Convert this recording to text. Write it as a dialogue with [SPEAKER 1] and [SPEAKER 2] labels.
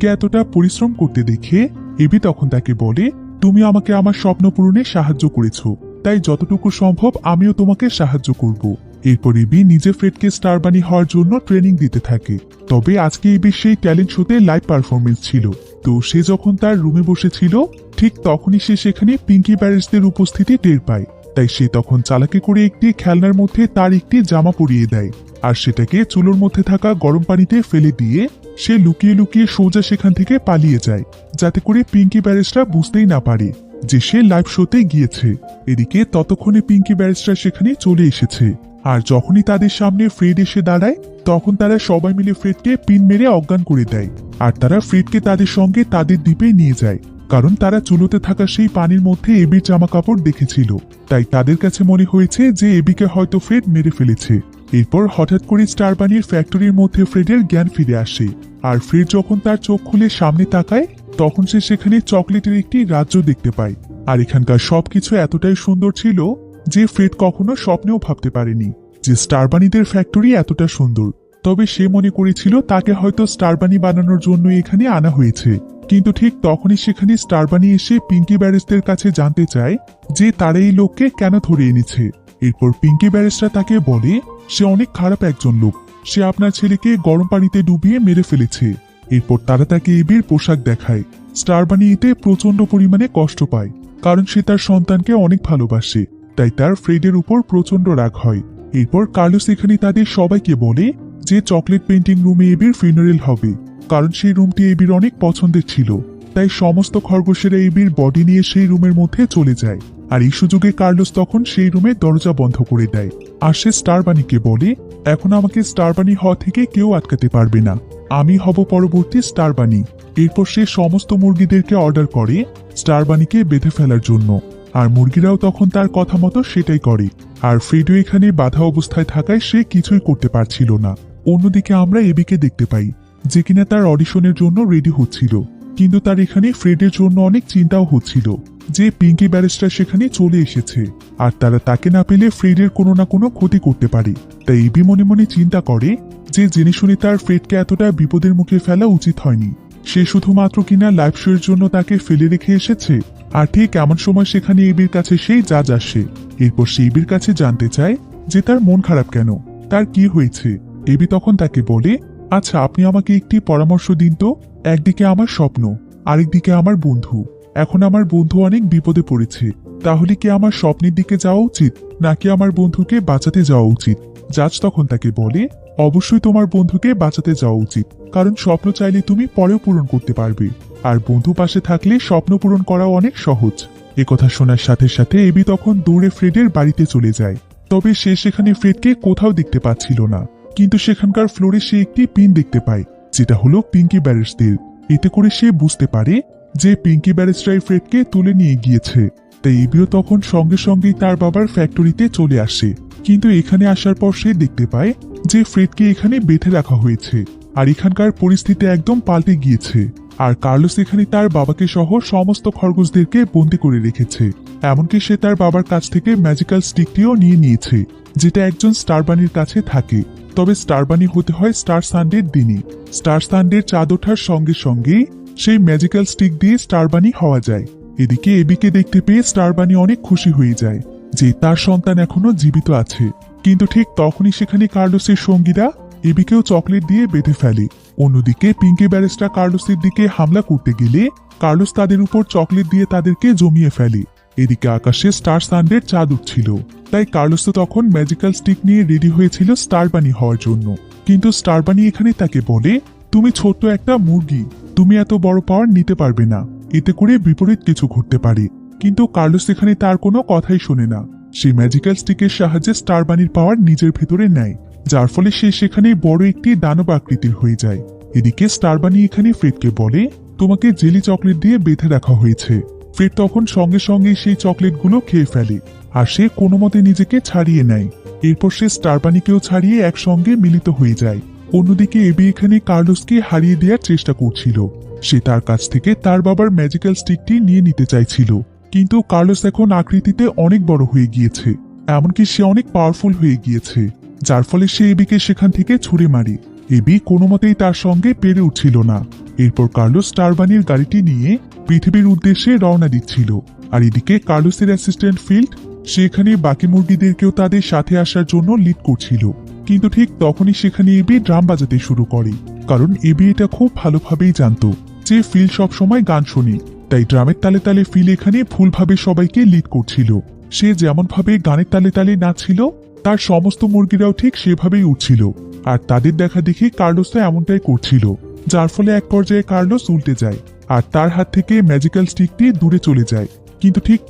[SPEAKER 1] ফ্রেডকে এতটা পরিশ্রম করতে দেখে এবি তখন তাকে বলে, তুমি আমাকে আমার স্বপ্ন পূরণে সাহায্য করেছ, তাই যতটুকু সম্ভব আমিও তোমাকে সাহায্য করব। এরপর এবি নিজে ফ্রেডকে স্টার বানি হওয়ার জন্য ট্রেনিং দিতে থাকে। তবে আজকে এবির সেই ট্যালেন্ট শোতে লাইভ পারফরমেন্স ছিল। তো সে যখন তার রুমে বসেছিল, ঠিক তখনই সে সেখানে পিঙ্কি ব্যারেসদের উপস্থিতি টের পায়। তাই সে তখন চালাকি করে একটি খেলনার মধ্যে তার একটি জামা পরিয়ে দেয়, আর সেটাকে চুলোর মধ্যে থাকা গরম পানিতে ফেলে দিয়ে সে লুকিয়ে লুকিয়ে সোজা সেখান থেকে পালিয়ে যায়, যাতে করে পিঙ্কি ব্যারেসরা বুঝতেই না পারে যে সে লাইভ শোতে গিয়েছে। এদিকে ততক্ষণে পিঙ্কি ব্যারেসরা সেখানে চলে এসেছে, আর যখনই তাদের সামনে ফ্রেড এসে দাঁড়ায়, তখন তারা সবাই মিলে ফ্রেডকে পিন মেরে অজ্ঞান করে দেয়, আর তারা ফ্রেডকে তাদের সঙ্গে তাদের দ্বীপে নিয়ে যায়, কারণ তারা চুলোতে থাকা সেই পানির মধ্যে এবির জামা কাপড় দেখেছিল। তাই তাদের কাছে মনে হয়েছে যে এবিকে হয়তো ফ্রেড মেরে ফেলেছে। এরপর হঠাৎ করে স্টার বানির ফ্যাক্টরির মধ্যে ফ্রেডের জ্ঞান ফিরে আসে। আর ফ্রেড যখন তার চোখ খুলে সামনে তাকায়, তখন সে সেখানে চকলেটের একটি রাজ্য দেখতে পায়। আর এখানকার সবকিছু এতটাই সুন্দর ছিল যে ফ্রেড কখনো স্বপ্নেও ভাবতে পারেনি যে স্টারবানিদের ফ্যাক্টরি এতটা সুন্দর। তবে সে মনে করেছিল তাকে হয়তো স্টারবানি বানানোর জন্য এখানে আনা হয়েছে। কিন্তু ঠিক তখনই সেখানে স্টারবানি এসে পিঙ্কি ব্যারেস্টের কাছে জানতে চায় যে তারা এই লোককে কেন ধরে এনেছে। এরপর পিঙ্কি ব্যারেস্টরা তাকে বলে সে অনেক খারাপ একজন লোক। সে আপনার ছেলেকে গরম পানিতে ডুবিয়ে মেরে ফেলেছে। এরপর তারা তাকে এবির পোশাক দেখায়। স্টারবানি এতে প্রচণ্ড পরিমাণে কষ্ট পায়, কারণ সে তার সন্তানকে অনেক ভালোবাসে, তাই তার ফ্রেডের উপর প্রচণ্ড রাগ হয়। এরপর কার্লোস এখানে তাদের সবাইকে বলে যে চকলেট পেন্টিং রুমে এবির ফিনারেল হবে, কারণ সেই রুমটি এবির অনেক পছন্দের ছিল, তাই সমস্ত খরগোশেরা এবির বডি নিয়ে সেই রুমের মধ্যে চলে যায়। আর এই সুযোগে কার্লোস তখন সেই রুমে দরজা বন্ধ করে দেয়। আর সে স্টারবানিকে বলে, এখন আমাকে স্টারবানি হওয়া থেকে কেউ আটকাতে পারবে না। আমি হব পরবর্তী স্টারবানি। এরপর সে সমস্ত মুরগিদেরকে অর্ডার করে স্টারবানিকে বেঁধে ফেলার জন্য। আর মুরগিরাও তখন তার কথা মতো সেটাই করে। আর ফ্রেডো এখানে বাধা অবস্থায় থাকায় সে কিছুই করতে পারছিল না। অন্যদিকে আমরা এবিকে দেখতে পাই, যে কিনা তার অডিশনের জন্য রেডি হচ্ছিল। কিন্তু তার এখানে ফ্রেডের জন্য অনেক চিন্তাও হচ্ছিল। যে পিঙ্কি ব্যারিস্টার সেখানে চলে এসেছে। আর তারা তাকে না পেলে ফ্রেডের কোনো না কোনো ক্ষতি করতে পারে। তাই এবি মনে মনে চিন্তা করে যে জেনে শুনে তার ফ্রেডকে এতটা বিপদের মুখে ফেলা উচিত হয়নি। সে শুধুমাত্র কিনা লাইফ শো এর জন্য তাকে ফেলে রেখে এসেছে। আর ঠিক এমন সময় সেখানে এবির কাছে সেই জাজ আসে। এরপর সে এবির কাছে জানতে চায় যে তার মন খারাপ কেন? তার কি হয়েছে? এবি তখন তাকে বলে আচ্ছা আপনি আমাকে একটি পরামর্শ দিন তো। একদিকে আমার স্বপ্ন আরেকদিকে আমার বন্ধু। এখন আমার বন্ধু অনেক বিপদে পড়েছে। তাহলে কি আমার স্বপ্নের দিকে যাওয়া উচিত, নাকি আমার বন্ধুকে বাঁচাতে যাওয়া উচিত? জাজ তখন তাকে বলে, অবশ্যই তোমার বন্ধুকে বাঁচাতে যাওয়া উচিত, কারণ স্বপ্ন চাইলে তুমি পরেও পূরণ করতে পারবে। আর বন্ধু পাশে থাকলে স্বপ্ন পূরণ করাও অনেক সহজ। কথা শোনার সাথে সাথে এবি তখন দৌড়ে ফ্রেডের বাড়িতে চলে যায়। তবে সে সেখানে ফ্রেডকে কোথাও দেখতে পাচ্ছিল না। কিন্তু সেখানকার ফ্লোরে সে একটি পিন দেখতে পায়, যেটা হলো পিঙ্কি ব্যারেস্টের এতে করে সে বুঝতে পারে যে পিঙ্কি ব্যারেস্টাই ফ্রেডকে তুলে নিয়ে গিয়েছে। তাই ইবিও তখন সঙ্গে সঙ্গেই তার বাবার ফ্যাক্টরিতে চলে আসে। কিন্তু এখানে আসার পর সে দেখতে পায় যে ফ্রেডকে এখানে বেঁধে রাখা হয়েছে আর এখানকার পরিস্থিতি একদম পাল্টে গিয়েছে। আর কার্লোস এখানে তার বাবাকে সহ সমস্ত খরগোশদেরকে বন্দি করে রেখেছে। এমনকি সে তার বাবার কাছ থেকে ম্যাজিক্যাল স্টিকটিও নিয়ে নিয়েছে, যেটা একজন স্টারবানির কাছে থাকে। তবে স্টারবানি হতে হয় স্টার সানডের দিনে স্টার সানডের চাঁদ ওঠার সঙ্গে সঙ্গেই সেই ম্যাজিক্যাল স্টিক দিয়ে স্টারবানি হওয়া যায়। এদিকে এবিকে দেখতে পেয়ে স্টারবানি অনেক খুশি হয়ে যায় যে তার সন্তান এখনও জীবিত আছে। কিন্তু ঠিক তখনই সেখানে কার্লোসের সঙ্গীরা এবিকেও চকলেট দিয়ে বেঁধে ফেলে। অন্যদিকে পিঙ্কি ব্যারেস্টা কার্লোসের দিকে হামলা করতে গেলে কার্লোস তাদের উপর চকলেট দিয়ে তাদেরকে জমিয়ে ফেলে। এদিকে আকাশে স্টার সানডের চাঁদ উঠছিল। তাই কার্লোস তো তখন ম্যাজিক্যাল স্টিক নিয়ে রেডি হয়েছিল স্টারবানি হওয়ার জন্য। কিন্তু স্টারবানি এখানে তাকে বলে, তুমি ছোট্ট একটা মুরগি, তুমি এত বড় পাওয়ার নিতে পারবে না। এতে করে বিপরীত কিছু ঘটতে পারে। কিন্তু কার্লোস এখানে তার কোনো কথাই শোনে না। সেই ম্যাজিক্যাল স্টিকের সাহায্যে স্টারবানির পাওয়ার নিজের ভেতরে নেয়, যার ফলে সে সেখানে বড় একটি দানব আকৃতির হয়ে যায়। এদিকে স্টারবানি এখানে ফ্রেডকে বলে, তোমাকে জেলি চকলেট দিয়ে বেঁধে রাখা হয়েছে। ফ্রেড তখন সঙ্গে সঙ্গে সেই চকলেটগুলো খেয়ে ফেলে। আর সে কোনো মতে নিজেকে ছাড়িয়ে নেয়। এরপর সে স্টারবানিকেও ছাড়িয়ে একসঙ্গে মিলিত হয়ে যায়। অন্যদিকে এবি এখানে কার্লোসকে হারিয়ে দেওয়ার চেষ্টা করছিল। সে তার কাছ থেকে তার বাবার ম্যাজিক্যাল স্টিকটি নিয়ে নিতে চাইছিল। কিন্তু কার্লোস এখন আকৃতিতে অনেক বড় হয়ে গিয়েছে। এমনকি সে অনেক পাওয়ারফুল হয়ে গিয়েছে। যার ফলে সে এবিকে সেখান থেকে ছুড়ে মারে। এবি কোনো মতেই তার সঙ্গে পেরে উঠছিল না। এরপর কার্লোস স্টারবানির গাড়িটি নিয়ে পৃথিবীর উদ্দেশ্যে রওনা দিচ্ছিল। আর এদিকে কার্লোসের অ্যাসিস্ট্যান্ট ফিল্ড, সেখানে বাকি মুরগিদেরকেও তাদের সাথে আসার জন্য লিড করছিল। কিন্তু ঠিক তখনই সেখানে এবি ড্রাম বাজাতে শুরু করে। কারণ এবি এটা খুব ভালোভাবেই জানতো যে ফিল সব সময় গান শোনে। তাই ড্রামের তালে তালে ফিল এখানে ভুলভাবে সবাইকে লিড করছিল। সে যেমনভাবে গানের তালে তালে নাচছিল, তার সমস্ত মুরগিরাও ঠিক সেভাবেই উঠছিল। আর তাদের দেখা দেখি কার্লোসও এমনটাই করছিল, যার ফলে এক পর্যায়ে কার্লোস উল্টে যায়। আর তার হাত থেকে ম্যাজিক্যাল স্টিকটি দূরে চলে যায়। কিন্তু ঠিক